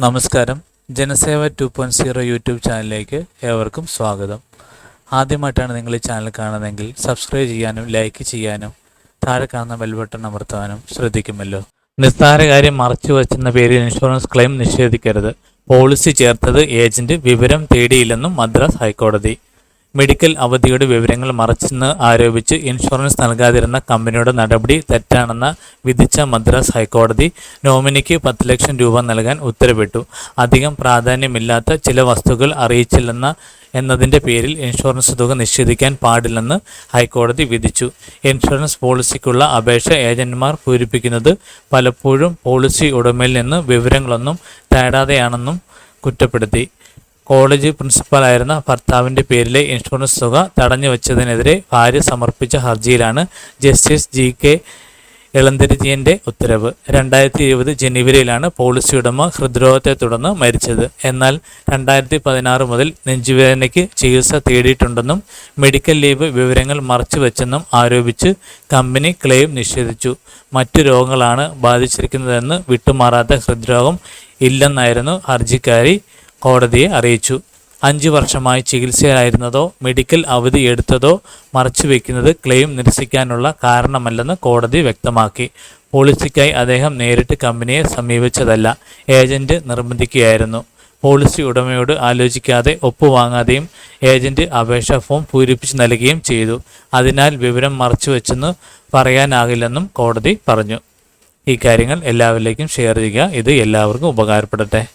നമസ്കാരം. Janaseva two point zero YouTube ചാനലിലേക്ക് ഏവർക്കും സ്വാഗതം. ആദ്യമായിട്ടാണ് നിങ്ങൾ ഈ ചാനൽ കാണുന്നതെങ്കിൽ സബ്സ്ക്രൈബ് ചെയ്യാനും ലൈക്ക് ചെയ്യാനും താഴെ കാണുന്ന ബെൽ ബട്ടൺ അമർത്താനും ശ്രദ്ധിക്കുമല്ലോ. നിസ്താര കാര്യം മറച്ചു വച്ചെന്ന പേരിൽ ഇൻഷുറൻസ് ക്ലെയിം നിഷേധിക്കരുത്. പോളിസി ചേർത്തത് ഏജന്റ് വിവരം തേടിയില്ലെന്നും മദ്രാസ് ഹൈക്കോടതി. മെഡിക്കൽ അവധിയുടെ വിവരങ്ങൾ മറച്ചെന്ന് ആരോപിച്ച് ഇൻഷുറൻസ് നൽകാതിരുന്ന കമ്പനിയുടെ നടപടി തെറ്റാണെന്ന് വിധിച്ച മദ്രാസ് ഹൈക്കോടതി നോമിനിക്ക് പത്ത് ലക്ഷം രൂപ നൽകാൻ ഉത്തരവിട്ടു. അധികം പ്രാധാന്യമില്ലാത്ത ചില വസ്തുക്കൾ അറിയിച്ചില്ലെന്ന എന്നതിന്റെ പേരിൽ ഇൻഷുറൻസ് തുക നിഷേധിക്കാൻ പാടില്ലെന്ന് ഹൈക്കോടതി വിധിച്ചു. ഇൻഷുറൻസ് പോളിസിക്കുള്ള അപേക്ഷ ഏജന്റുമാർ പൂരിപ്പിക്കുന്നത് പലപ്പോഴും പോളിസി ഉടമയിൽ നിന്ന് വിവരങ്ങളൊന്നും തേടാതെയാണെന്നും കുറ്റപ്പെടുത്തി. കോളേജ് പ്രിൻസിപ്പലായിരുന്ന ഭർത്താവിന്റെ പേരിലെ ഇൻഷുറൻസ് തുക തടഞ്ഞു വച്ചതിനെതിരെ ഭാര്യ സമർപ്പിച്ച ഹർജിയിലാണ് ജസ്റ്റിസ് ജി കെ ഇളന്തിരിജിയന്റെ ഉത്തരവ്. രണ്ടായിരത്തി ഇരുപത് ജനുവരിയിലാണ് പോളിസി ഉടമ ഹൃദ്രോഗത്തെ തുടർന്ന് മരിച്ചത്. എന്നാൽ രണ്ടായിരത്തി പതിനാറ് മുതൽ നെഞ്ചുവേദനയ്ക്ക് ചികിത്സ തേടിയിട്ടുണ്ടെന്നും മെഡിക്കൽ ലീവ് വിവരങ്ങൾ മറച്ചുവെച്ചെന്നും ആരോപിച്ച് കമ്പനി ക്ലെയിം നിഷേധിച്ചു. മറ്റു രോഗങ്ങളാണ് ബാധിച്ചിരിക്കുന്നതെന്ന് വിട്ടുമാറാത്ത ഹൃദ്രോഗം ഇല്ലെന്നായിരുന്നു ഹർജിക്കാരി കോടതിയെ അറിയിച്ചു. അഞ്ചു വർഷമായി ചികിത്സയിലായിരുന്നതോ മെഡിക്കൽ അവധി എടുത്തതോ മറച്ചുവെക്കുന്നത് ക്ലെയിം നിരസിക്കാനുള്ള കാരണമല്ലെന്ന് കോടതി വ്യക്തമാക്കി. പോളിസിക്കായി അദ്ദേഹം നേരിട്ട് കമ്പനിയെ സമീപിച്ചതല്ല ഏജന്റ് നിർബന്ധിക്കുകയായിരുന്നു. പോളിസി ഉടമയോട് ആലോചിക്കാതെ ഒപ്പുവാങ്ങാതെയും ഏജന്റ് അപേക്ഷാ ഫോം പൂരിപ്പിച്ച് നൽകുകയും ചെയ്തു. അതിനാൽ വിവരം മറച്ചുവെച്ചെന്ന് പറയാനാകില്ലെന്നും കോടതി പറഞ്ഞു. ഈ കാര്യങ്ങൾ എല്ലാവരിലേക്കും ഷെയർ ചെയ്യുക. ഇത് എല്ലാവർക്കും ഉപകാരപ്പെടട്ടെ.